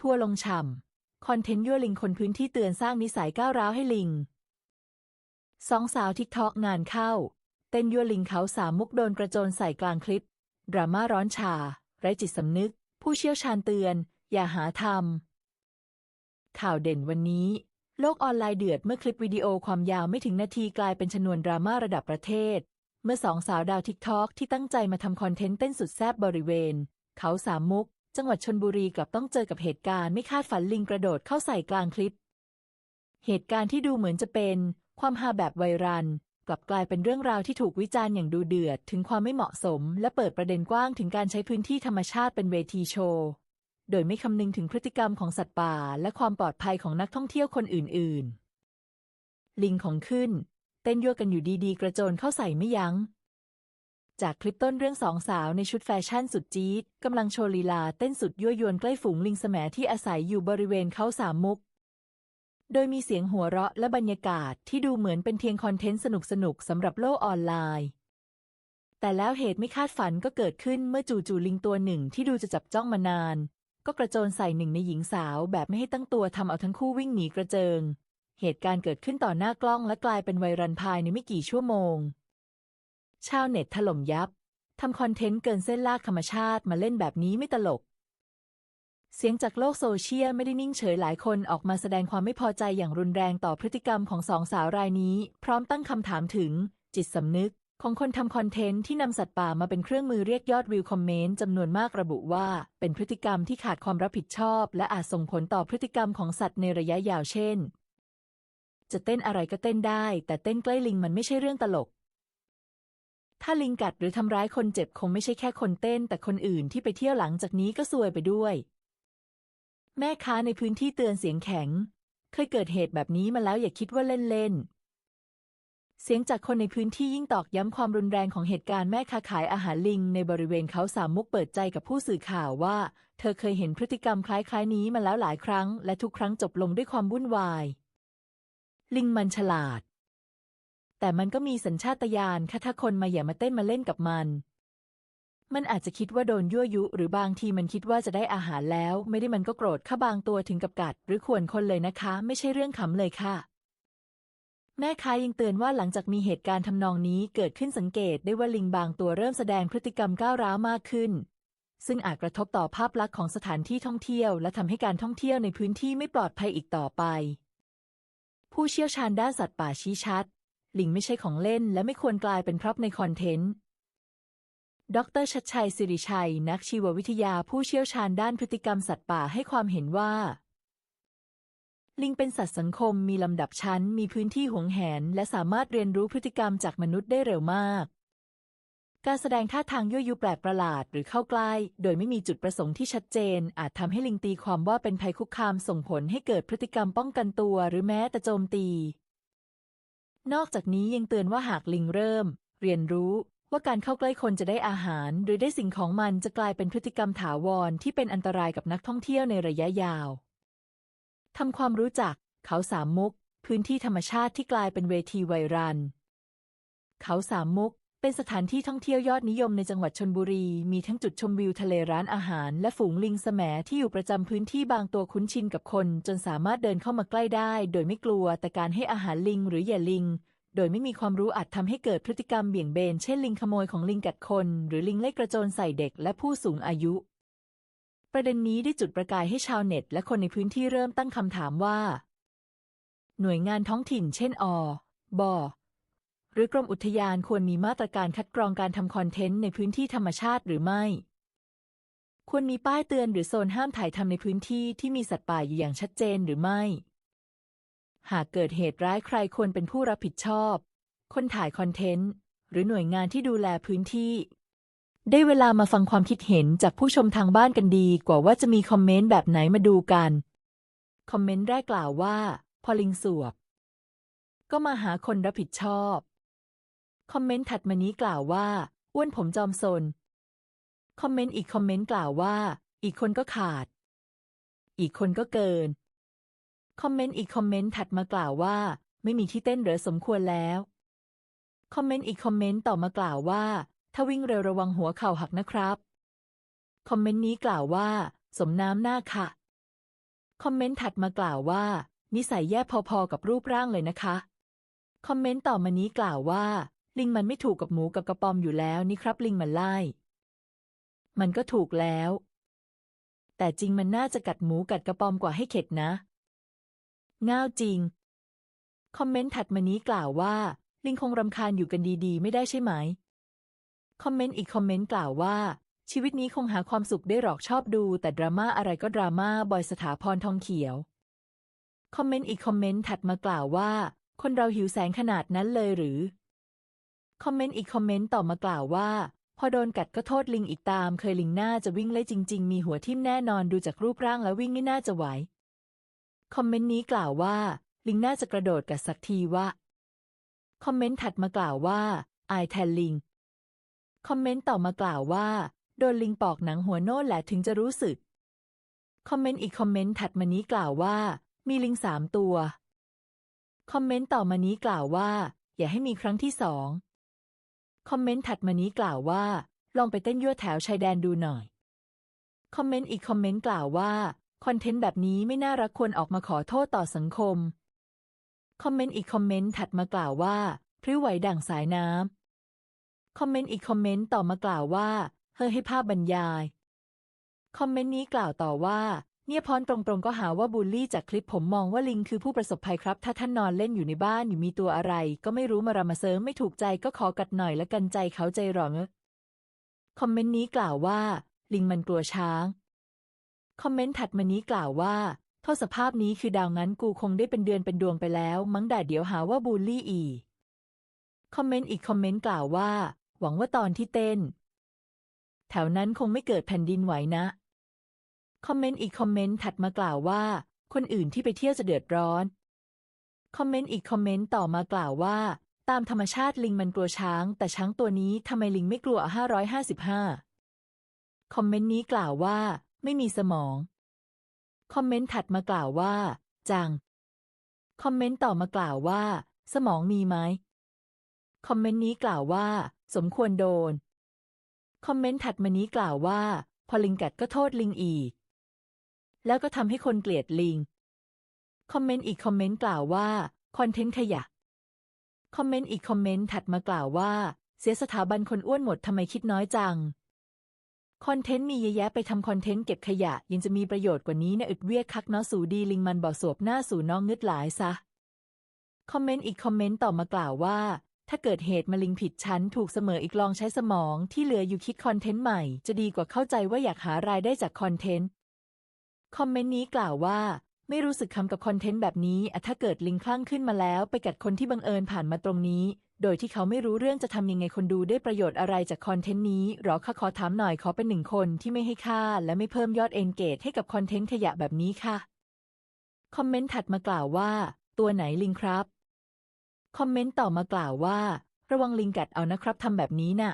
ทั่วลงฉ่ำคอนเทนต์ยั่วลิงคนพื้นที่เตือนสร้างนิสัยก้าวร้าวให้ลิงสองสาวทิกทอกงานเข้า เต้นยั่วลิงเขาสามมุกโดนกระโจนใส่กลางคลิป ดราม่าร้อนชา ไร้จิตสำนึก ผู้เชี่ยวชาญเตือน อย่าหาทำข่าวเด่นวันนี้ โลกออนไลน์เดือดเมื่อคลิปวิดีโอความยาวไม่ถึงนาทีกลายเป็นชนวนดราม่าระดับประเทศ เมื่อสองสาวดาวทิกทอกที่ตั้งใจมาทำคอนเทนต์เต้นสุดแซ่บบริเวณ เขาสามมุก จังหวัดชนบุรีกลับต้องเจอกับเหตุการณ์ไม่คาดฝันลิงกระโดดเข้าใส่กลางคลิป เหตุการณ์ที่ดูเหมือนจะเป็นความฮาแบบไวรัลกลับกลายเป็นเรื่องราวที่ถูกวิจารณ์อย่างดูเดือด ถึงความไม่เหมาะสม และเปิดประเด็นกว้างถึงการใช้พื้นที่ธรรมชาติเป็นเวทีโชว์ โดยไม่คำนึงถึงพฤติกรรมของสัตว์ป่า และความปลอดภัยของนักท่องเที่ยวคนอื่น ๆ ลิงของขึ้น เต้นยั่วกันอยู่ดีๆ กระโจนเข้าใส่ไม่ยัง้ง จากคลิปต้นเรื่องสองสาวในชุดแฟชั่นสุดจี๊ดกำลังโชว์ลีลาเต้นสุดยั่วยวนใกล้ฝูงลิงแสมที่อาศัยอยู่บริเวณเขาสามมุก โดยมีเสียงหัวเราะและบรรยากาศที่ดูเหมือนเป็นเพียงคอนเทนต์สนุกๆสำหรับโลกออนไลน์ แต่แล้วเหตุไม่คาดฝันก็เกิดขึ้นเมื่อจู่ๆลิงตัวหนึ่งที่ดูจะจับจ้องมานาน ก็กระโจนใส่หนึ่งในหญิงสาวแบบไม่ให้ตั้งตัวทำเอาทั้งคู่วิ่งหนีกระเจิง เหตุการณ์เกิดขึ้นต่อหน้ากล้องและกลายเป็นไวรัลภายในไม่กี่ชั่วโมง ชาวเน็ตถล่มยับ ทำคอนเทนต์เกินเส้นลากธรรมชาติมาเล่นแบบนี้ไม่ตลก เสียงจากโลกโซเชียลไม่ได้นิ่งเฉยหลายคนออกมาแสดงความไม่พอใจอย่างรุนแรงต่อพฤติกรรมของสองสาวรายนี้ พร้อมตั้งคำถามถึง จิตสำนึก ของคนทำคอนเทนต์ที่นำสัตว์ป่ามาเป็นเครื่องมือเรียกยอดวิวคอมเมนต์จำนวนมากระบุว่า เป็นพฤติกรรมที่ขาดความรับผิดชอบ และอาจส่งผลต่อพฤติกรรมของสัตว์ในระยะยาวเช่น จะเต้นอะไรก็เต้นได้ แต่เต้นใกล้ลิงมันไม่ใช่เรื่องตลก ถ้าลิงกัดหรือทำร้ายคนเจ็บคงไม่ใช่แค่คนเต้น แต่คนอื่นที่ไปเที่ยวหลังจากนี้ก็ซวยไปด้วย แม่ค้าในพื้นที่เตือนเสียงแข็ง เคยเกิดเหตุแบบนี้มาแล้วอย่าคิดว่าเล่นๆเสียงจากคนในพื้นที่ยิ่งตอกย้ำความรุนแรงของเหตุการณ์แม่ค้าขายอาหารลิง ในบริเวณเขาสามมุกเปิดใจกับผู้สื่อข่าวว่า เธอเคยเห็นพฤติกรรมคล้ายๆ นี้มาแล้วหลายครั้ง และทุกครั้งจบลงด้วยความวุ่นวาย ลิงมันฉลาด แต่มันก็มีสัญชาตญาณค่ะถ้าคนมาอย่ามาเต้นมาเล่นกับมัน มันอาจจะคิดว่าโดนยั่วยุ หรือบางทีมันคิดว่าจะได้อาหารแล้ว ไม่ได้มันก็โกรธข้าบางตัวถึงกับกัด หรือข่วนคนเลยนะคะ ไม่ใช่เรื่องขำเลยค่ะ แม่ค้ายังเตือนว่าหลังจากมีเหตุการณ์ทำนองนี้เกิดขึ้นสังเกตได้ว่าลิงบางตัวเริ่มแสดงพฤติกรรมก้าวร้าวมากขึ้นซึ่งอาจกระทบต่อภาพลักษณ์ของสถานที่ท่องเที่ยว และทำให้การท่องเที่ยวในพื้นที่ไม่ปลอดภัยอีกต่อไป ผู้เชี่ยวชาญด้านสัตว์ป่าชี้ชัด ลิงไม่ใช่ของเล่นและไม่ควรกลายเป็นพร็อพในคอนเทนต์ ดรชัดชัยสิริชัย นักชีววิทยาผู้เชี่ยวชาญด้านพฤติกรรมสัตว์ป่าให้ความเห็นว่า ลิงเป็นสัตว์สังคมมีลำดับชั้น มีพื้นที่หวงแหน และสามารถเรียนรู้พฤติกรรมจากมนุษย์ได้เร็วมาก การแสดงท่าทางยั่วยุแปลกประหลาดหรือเข้าใกล้ โดยไม่มีจุดประสงค์ที่ชัดเจน อาจทำให้ลิงตีความว่าเป็นภัยคุกคามส่งผลให้เกิดพฤติกรรมป้องกันตัว หรือแม้แต่โจมตี นอกจากนี้ยังเตือนว่าหากลิงเริ่ม เรียนรู้ว่าการเข้าใกล้คนจะได้อาหาร หรือได้สิ่งของมันจะกลายเป็นพฤติกรรมถาวรที่เป็นอันตรายกับนักท่องเที่ยวในระยะยาวทำความรู้จัก เขาสามมุก พื้นที่ธรรมชาติที่กลายเป็นเวทีไวรัน เขาสามมุก เป็นสถานที่ท่องเที่ยวยอดนิยมในจังหวัดชนบุรี มีทั้งจุดชมวิวทะเลร้านอาหาร และฝูงลิงแสมที่อยู่ประจำพื้นที่บางตัวคุ้นชินกับคน จนสามารถเดินเข้ามาใกล้ได้ โดยไม่กลัว แต่การให้อาหารลิงหรือเหย่าลิง โดยไม่มีความรู้อาจทำให้เกิดพฤติกรรมเบี่ยงเบน เช่นลิงขโมยของลิงกัดคน หรือลิงเล่กระโจนใส่เด็กและผู้สูงอายุ ประเด็นนี้ได้จุดประกายให้ชาวเน็ต และคนในพื้นที่เริ่มตั้งคำถามว่า หน่วยงานท้องถิ่น เช่น อบอ หรือกรมอุทยานควรมีมาตรการคัดกรองการทำคอนเทนต์ในพื้นที่ธรรมชาติหรือไม่ ควรมีป้ายเตือนหรือโซนห้ามถ่ายทำในพื้นที่ที่มีสัตว์ป่าอยู่อย่างชัดเจนหรือไม่ หากเกิดเหตุร้ายใครควรเป็นผู้รับผิดชอบ คนถ่ายคอนเทนต์ หรือหน่วยงานที่ดูแลพื้นที่ ได้เวลามาฟังความคิดเห็นจากผู้ชมทางบ้านกันดีกว่าว่าจะมีคอมเมนต์แบบไหนมาดูกัน คอมเมนต์แรกกล่าวว่า พอลิงสวบ ก็มาหาคนรับผิดชอบ คอมเมนต์ถัดมานี้กล่าวว่า อ้วนผมจอมซน คอมเมนต์อีกคอมเมนต์กล่าวว่า อีกคนก็ขาด อีกคนก็เกิน คอมเมนต์อีกคอมเมนต์ถัดมากล่าวว่า ไม่มีที่เต้นเหรือสมควรแล้ว คอมเมนต์อีกคอมเมนต์ต่อมากล่าวว่า ถ้าวิ่งเร็วระวังหัวเข่าหักนะครับ คอมเมนต์นี้กล่าวว่า สมน้ำหน้าค่ะ คอมเมนต์ถัดมากล่าวว่า นิสัยแย่พอๆกับรูปร่างเลยนะคะ คอมเมนต์ต่อมานี้กล่าวว่า ลิงมันไม่ถูกกับหมูกับกระปอมอยู่แล้วนี่ครับ ลิงมันไล่ มันก็ถูกแล้ว แต่จริงมันน่าจะกัดหมูกัดกระปอมกว่าให้เข็ดนะง่าวจริง คอมเมนต์ถัดมานี้กล่าวว่า ลิงคงรำคาญอยู่กันดีๆ ไม่ได้ใช่ไหม คอมเมนต์อีกคอมเมนต์กล่าวว่า ชีวิตนี้คงหาความสุขได้หรอกชอบดู แต่ดราม่าอะไรก็ดราม่าบอยสถาพรทองเขียว คอมเมนต์อีกคอมเมนต์ถัดมากล่าวว่า คนเราหิวแสงขนาดนั้นเลยหรือ คอมเมนต์อีกคอมเมนต์ต่อมากล่าวว่า พอโดนกัดก็โทษลิงอีกตาม เคยลิงหน่าจะวิ่งไล่จริง ๆ มีหัวทิ่มแน่นอนดูจากรูปร่างแล้ววิ่งไม่น่าจะไหว คอมเมนต์นี้กล่าวว่า ลิงน่าจะกระโดดกัดสักทีวะคอมเมนต์ถัดมากล่าวว่าอายแทนลิง คอมเมนต์ต่อมากล่าวว่า โดนลิงปอกหนังหัวโน่นแหละถึงจะรู้สึก คอมเมนต์อีกคอมเมนต์ถัดมานี้กล่าวว่า มีลิงสามตัว คอมเมนต์ต่อมานี้กล่าวว่า อย่าให้มีครั้งที่สอง คอมเมนต์ถัดมานี้กล่าวว่า ลองไปเต้นยั่วแถวชายแดนดูหน่อย คอมเมนต์อีกคอมเมนต์กล่าวว่า คอนเทนต์แบบนี้ไม่น่ารักควรออกมาขอโทษต่อสังคม คอมเมนต์อีกคอมเมนต์ถัดมากล่าวว่าพริ้วไหวดั่งสายน้ำ คอมเมนต์อีกคอมเมนต์ต่อมากล่าวว่า เฮ้ให้ภาพบรรยาย คอมเมนต์นี้กล่าวต่อว่า เนี่ยพรตรงๆก็หาว่าบูลลี่จากคลิปผมมองว่าลิงคือผู้ประสบภัยครับ ถ้าท่านนอนเล่นอยู่ในบ้านอยู่มีตัวอะไร ก็ไม่รู้มารำมาเซิร์มไม่ถูกใจก็ขอกัดหน่อยละกันใจเขาใจหรองอะคอมเมนต์นี้กล่าวว่า ลิงมันกลัวช้าง คอมเมนต์ถัดมานี้กล่าวว่าโทษสภาพนี้คือดาวงั้นกูคงได้เป็นเดือนเป็นดวงไปแล้ว มั้งด่าเดี๋ยวหาว่าบูลลี่อีคอมเมนต์อีกคอมเมนต์กล่าวว่า หวังว่าตอนที่เต้น แถวนั้นคงไม่เกิดแผ่นดินไหวนะ คอมเมนต์อีกคอมเมนต์ถัดมากล่าวว่า คนอื่นที่ไปเที่ยวจะเดือดร้อน คอมเมนต์อีกคอมเมนต์ต่อมากล่าวว่า ตามธรรมชาติลิงมันกลัวช้าง แต่ช้างตัวนี้ทำไมลิงไม่กลัวห้าร้อยห้าสิบห้าคอมเมนต์นี้กล่าวว่า ไม่มีสมอง คอมเมนต์ถัดมากล่าวว่า จัง คอมเมนต์ต่อมากล่าวว่า สมองมีไหม คอมเมนต์นี้กล่าวว่า สมควรโดน คอมเมนต์ถัดมานี้กล่าวว่า พอลิงกัดก็โทษลิงอีก แล้วก็ทำให้คนเกลียดลิง คอมเมนต์อีกคอมเมนต์กล่าวว่า คอนเทนต์ขยะ คอมเมนต์อีกคอมเมนต์ถัดมากล่าวว่า เสียสถาบันคนอ้วนหมดทำไมคิดน้อยจัง คอนเทนต์มีเยอะแยะไปทำคอนเทนต์เก็บขยะ ยังจะมีประโยชน์กว่านี้นะอึดเวียกคักเนาะสูดีลิงมันบ่อสวบหน้าสู่น้องงึดหลายซะ คอมเมนต์อีกคอมเมนต์ต่อมากล่าวว่า ถ้าเกิดเหตุมาลิงผิดชั้นถูกเสมออีกลองใช้สมองที่เหลืออยู่คิดคอนเทนต์ใหม่ จะดีกว่าเข้าใจว่าอยากหารายได้จากคอนเทนต์ คอมเมนต์นี้กล่าวว่า ไม่รู้สึกคำกับคอนเทนต์แบบนี้อะถ้าเกิดลิงคลั่งขึ้นมาแล้ว ไปกัดคนที่บังเอิญผ่านมาตรงนี้ โดยที่เขาไม่รู้เรื่องจะทำยังไงคนดูได้ประโยชน์อะไรจากคอนเทนต์นี้หรอคะขอถามหน่อยขอเป็นหนึ่งคนที่ไม่ให้ค่า และไม่เพิ่มยอดเอนเกจให้กับคอนเทนต์ขยะแบบนี้ค่ะ คอมเมนต์ถัดมากล่าวว่า ตัวไหนลิงครับ คอมเมนต์ต่อมากล่าวว่า ระวังลิงกัดเอานะครับทำแบบนี้น่ะ